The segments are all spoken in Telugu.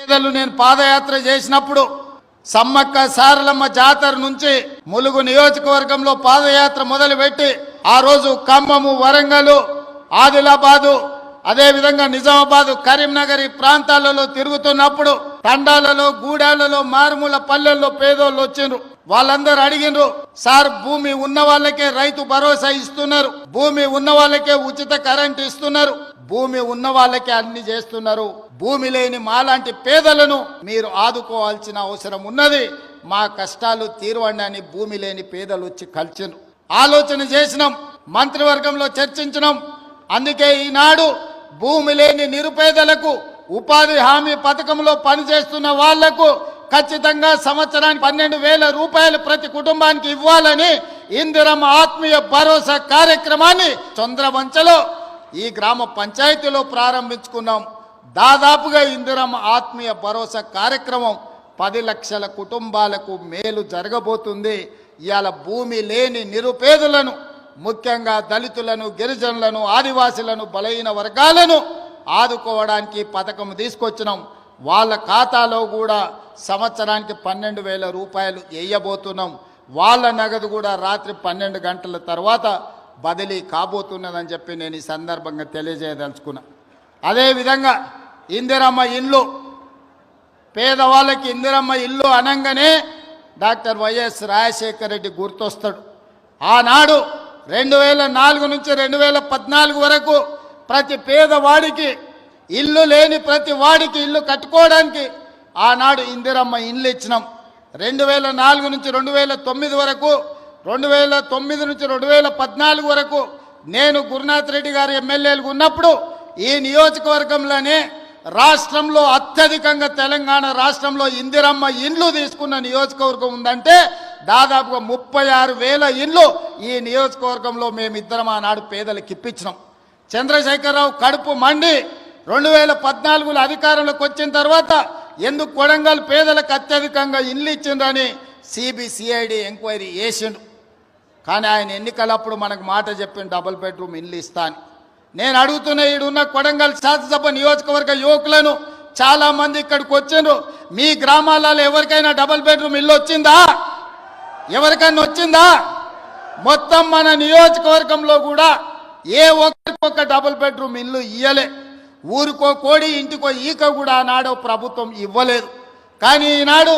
పేదలు నేను పాదయాత్ర చేసినప్పుడు సమ్మక్క సారలమ్మ జాతర నుంచి ములుగు నియోజకవర్గంలో పాదయాత్ర మొదలుపెట్టి ఆ రోజు ఖమ్మము వరంగల్ ఆదిలాబాదు అదేవిధంగా నిజామాబాదు కరీంనగర్ ఈ ప్రాంతాలలో తిరుగుతున్నప్పుడు తండాలలో గూడాలలో మారుమూల పల్లెల్లో పేదోళ్ళు వచ్చిండ్రు. వాళ్ళందరూ అడిగిండ్రు సార్ భూమి ఉన్న వాళ్ళకే రైతు భరోసా ఇస్తున్నారు భూమి ఉన్న వాళ్ళకే ఉచిత కరెంట్ ఇస్తున్నారు భూమి ఉన్న వాళ్ళకే అన్ని చేస్తున్నారు భూమి లేని మాలాంటి పేదలను మీరు ఆదుకోవాల్సిన అవసరం ఉన్నది మా కష్టాలు తీరవండి అని భూమి లేని పేదలు వచ్చి కలిసిను ఆలోచన చేసినాం మంత్రివర్గంలో చర్చించినాం. అందుకే ఈనాడు భూమి లేని నిరుపేదలకు ఉపాధి హామీ పథకంలో పనిచేస్తున్న వాళ్ళకు ఖచ్చితంగా సంవత్సరానికి పన్నెండు వేల రూపాయలు ప్రతి కుటుంబానికి ఇవ్వాలని ఇందిరమ్మ ఆత్మీయ భరోసా కార్యక్రమాన్ని చంద్రవంచలో ఈ గ్రామ పంచాయతీలో ప్రారంభించుకున్నాం. దాదాపుగా ఇందిరమ్మ ఆత్మీయ భరోసా కార్యక్రమం పది లక్షల కుటుంబాలకు మేలు జరగబోతుంది. ఇవాళ భూమి లేని నిరుపేదలను ముఖ్యంగా దళితులను గిరిజనులను ఆదివాసులను బలహీన వర్గాలను ఆదుకోవడానికి పథకం తీసుకొచ్చినాం. వాళ్ళ ఖాతాలో కూడా సంవత్సరానికి పన్నెండు వేల రూపాయలు వేయబోతున్నాం వాళ్ళ నగదు కూడా రాత్రి పన్నెండు గంటల తర్వాత బదిలీ కాబోతున్నదని చెప్పి నేను ఈ సందర్భంగా తెలియజేయదలుచుకున్నా. అదేవిధంగా ఇందిరమ్మ ఇల్లు పేదవాళ్ళకి ఇందిరమ్మ ఇల్లు అనగానే డాక్టర్ వైఎస్ రాజశేఖర రెడ్డి గుర్తొస్తాడు. ఆనాడు రెండు వేల నాలుగు నుంచి రెండు వేల పద్నాలుగు వరకు ప్రతి పేదవాడికి ఇల్లు లేని ప్రతి వాడికి ఇల్లు కట్టుకోవడానికి ఆనాడు ఇందిరమ్మ ఇండ్లు ఇచ్చినాం. రెండు వేల నాలుగు నుంచి రెండు వేల తొమ్మిది వరకు రెండు వేల తొమ్మిది నుంచి రెండు వేల పద్నాలుగు వరకు నేను గురునాథ్ రెడ్డి గారు ఎమ్మెల్యేలు ఉన్నప్పుడు ఈ నియోజకవర్గంలోనే రాష్ట్రంలో అత్యధికంగా తెలంగాణ రాష్ట్రంలో ఇందిరమ్మ ఇండ్లు తీసుకున్న నియోజకవర్గం ఉందంటే దాదాపుగా ముప్పై ఆరు వేల ఇండ్లు ఈ నియోజకవర్గంలో మేమిద్దరం ఆనాడు పేదలకు ఇప్పించినాం. చంద్రశేఖరరావు కడుపు మండి రెండు వేల పద్నాలుగులో అధికారంలోకి వచ్చిన తర్వాత ఎందుకు కొడంగల్ పేదలకు అత్యధికంగా ఇల్లు ఇచ్చిండ్రని సిబిసిఐడి ఎంక్వైరీ చేసిండు. కానీ ఆయన ఎన్నికలప్పుడు మనకు మాట చెప్పిన డబుల్ బెడ్రూమ్ ఇల్లు ఇస్తా అని. నేను అడుగుతున్న ఈడున్న కొడంగల్ శాసనసభ నియోజకవర్గ యువకులను చాలా మంది ఇక్కడికి వచ్చిండ్రు. మీ గ్రామాలలో ఎవరికైనా డబుల్ బెడ్రూమ్ ఇల్లు వచ్చిందా? ఎవరికైనా వచ్చిందా? మొత్తం మన నియోజకవర్గంలో కూడా ఏ ఒక్కరికి ఒక డబుల్ బెడ్రూమ్ ఇల్లు ఇయ్యలే. ఊరికో కోడి ఇంటికో ఈక కూడా ఆనాడు ప్రభుత్వం ఇవ్వలేదు. కానీ ఈనాడు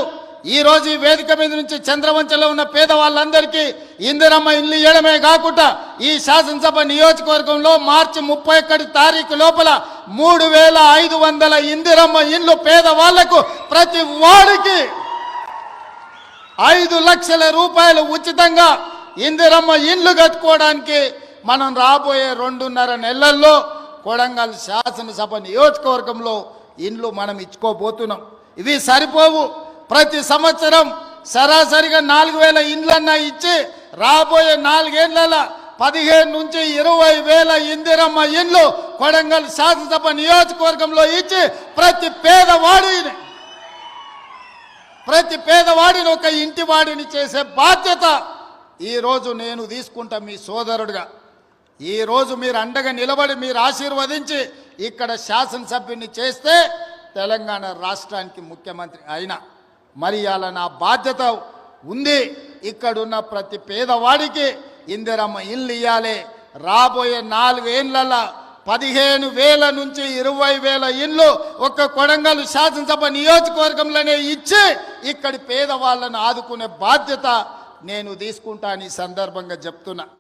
ఈరోజు ఈ వేదిక మీద నుంచి చంద్రవంచలో ఉన్న పేదవాళ్ళందరికీ ఇందిరమ్మ ఇల్లు ఇవ్వడమే కాకుండా ఈ శాసనసభ నియోజకవర్గంలో మార్చి ముప్పై ఒకటి తారీఖు లోపల మూడు వేల ఐదు వందల ఇందిరమ్మ ఇల్లు పేదవాళ్ళకు ప్రతి వాడికి ఐదు లక్షల రూపాయలు ఉచితంగా ఇందిరమ్మ ఇండ్లు కట్టుకోవడానికి మనం రాబోయే రెండున్నర నెలల్లో కొడంగల్ శాసనసభ నియోజకవర్గంలో ఇండ్లు మనం ఇచ్చుకోబోతున్నాం. ఇవి సరిపోవు. ప్రతి సంవత్సరం సరాసరిగా నాలుగు వేల ఇండ్లన్నా ఇచ్చి రాబోయే నాలుగేళ్ళ పదిహేను నుంచి ఇరవై వేల ఇందిరమ్మ ఇండ్లు కొడంగల్ శాసనసభ నియోజకవర్గంలో ఇచ్చి ప్రతి పేదవాడిని ప్రతి పేదవాడిని ఒక ఇంటివాడిని చేసే బాధ్యత ఈరోజు నేను తీసుకుంటా మీ సోదరుడుగా. ఈరోజు మీరు అండగా నిలబడి మీరు ఆశీర్వదించి ఇక్కడ శాసనసభ్యుని చేస్తే తెలంగాణ రాష్ట్రానికి ముఖ్యమంత్రి అయినా మరి అలా నా బాధ్యత ఉంది. ఇక్కడున్న ప్రతి పేదవాడికి ఇందిరమ్మ ఇల్లు ఇవ్వాలి రాబోయే నాలుగేళ్ళ పదిహేను వేల నుంచి ఇరవై వేల ఇల్లు ఒక్క కొడంగల్ శాసనసభ నియోజకవర్గంలోనే ఇచ్చి ఇక్కడి పేదవాళ్ళను ఆదుకునే బాధ్యత నేను తీసుకుంటాను ఈ సందర్భంగా చెప్తున్నా.